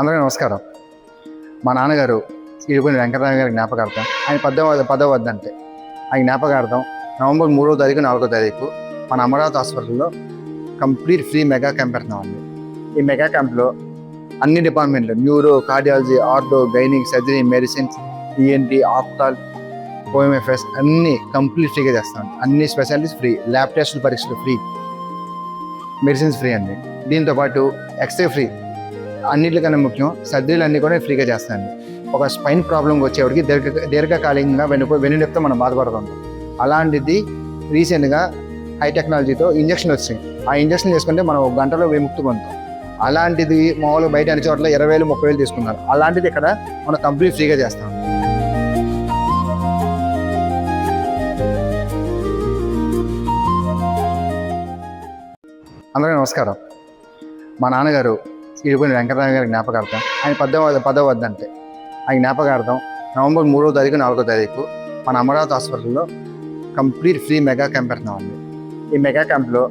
అందరికీ నమస్కారం. మా నాన్నగారు ఇడిపోయిన వెంకటరామ గారి జ్ఞాపకార్థం ఆయన పదవ పదవ వద్దంటే ఆయన జ్ఞాపకార్థం నవంబర్ మూడో తారీఖు నాలుగో తారీఖు మన అమరావతి హాస్పిటల్లో కంప్లీట్ ఫ్రీ మెగా క్యాంప్ పెడుతున్నామండి. ఈ మెగా క్యాంప్లో అన్ని డిపార్ట్మెంట్లు neuro cardiology ortho gynaec surgery medicines ENT ophthal OMFS అన్ని కంప్లీట్ ఫ్రీగా చేస్తాం అన్ని స్పెషాలిటీస్ ఫ్రీ ల్యాబ్ టెస్టులు పరీక్షలు ఫ్రీ. మెడిసిన్స్ ఫ్రీ అండి. దీంతో పాటు ఎక్స్రే ఫ్రీ. అన్నిటికన్నా ముఖ్యం సర్జరీలు అన్నీ కూడా ఫ్రీగా చేస్తాను ఒక స్పైన్ ప్రాబ్లం వచ్చేవాడికి దీర్ఘ దీర్ఘకాలికంగా వెనుక వెన్నునొప్పితో మనం బాధపడుతుంటాం. అలాంటిది రీసెంట్గా హై టెక్నాలజీతో ఇంజక్షన్ వచ్చింది ఆ ఇంజక్షన్ చేసుకుంటే మనం ఒక గంటలో విముక్తి పొందుతాం. అలాంటిది మామూలుగా బయట అన్ని చోట్ల ఇరవై వేలు ముప్పై వేలు తీసుకున్నారు. అలాంటిది ఇక్కడ మనం కంప్లీట్ ఫ్రీగా చేస్తాం. అందరికీ నమస్కారం. మా నాన్నగారు ఇడిపోయిన వెంకటరామ గారి జ్ఞాపకార్థం. ఆయన పదవ పదవ వద్దంటే ఆ జ్ఞాపకార్థం నవంబర్ మూడో తారీఖు నాలుగో తారీఖు మన అమరావతి హాస్పిటల్లో కంప్లీట్ ఫ్రీ మెగా క్యాంప్ పెడుతున్నామండి. ఈ మెగా క్యాంప్లో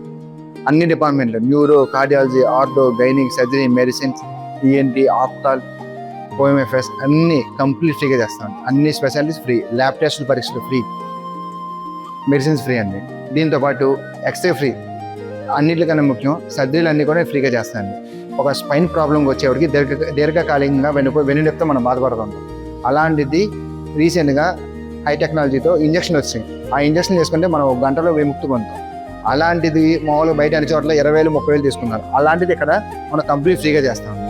అన్ని డిపార్ట్మెంట్లు neuro cardiology ortho gynaec surgery medicines ENT ophthal OMFS అన్ని కంప్లీట్ ఫ్రీగా చేస్తాం అన్ని స్పెషాలిటీస్ ఫ్రీ ల్యాబ్ టెస్టులు పరీక్షలు ఫ్రీ. మెడిసిన్స్ ఫ్రీ అండి. దీంతో పాటు ఎక్స్రే ఫ్రీ. అన్నిటికన్నా ముఖ్యం సర్జరీలు అన్నీ కూడా ఫ్రీగా చేస్తాను ఒక స్పైన్ ప్రాబ్లం వచ్చేవాడికి దీర్ఘ దీర్ఘకాలికంగా వెనుక వెన్నునొప్పితో మనం బాధపడుతుంటాం. అలాంటిది రీసెంట్గా హై టెక్నాలజీతో ఇంజక్షన్ వచ్చింది ఆ ఇంజక్షన్ చేసుకుంటే మనం ఒక గంటలో విముక్తి పొందుతాం. అలాంటిది మామూలుగా బయట అన్ని చోట్ల ఇరవై వేలు ముప్పై వేలు తీసుకున్నారు. అలాంటిది ఇక్కడ మనం కంప్లీట్ ఫ్రీగా చేస్తాం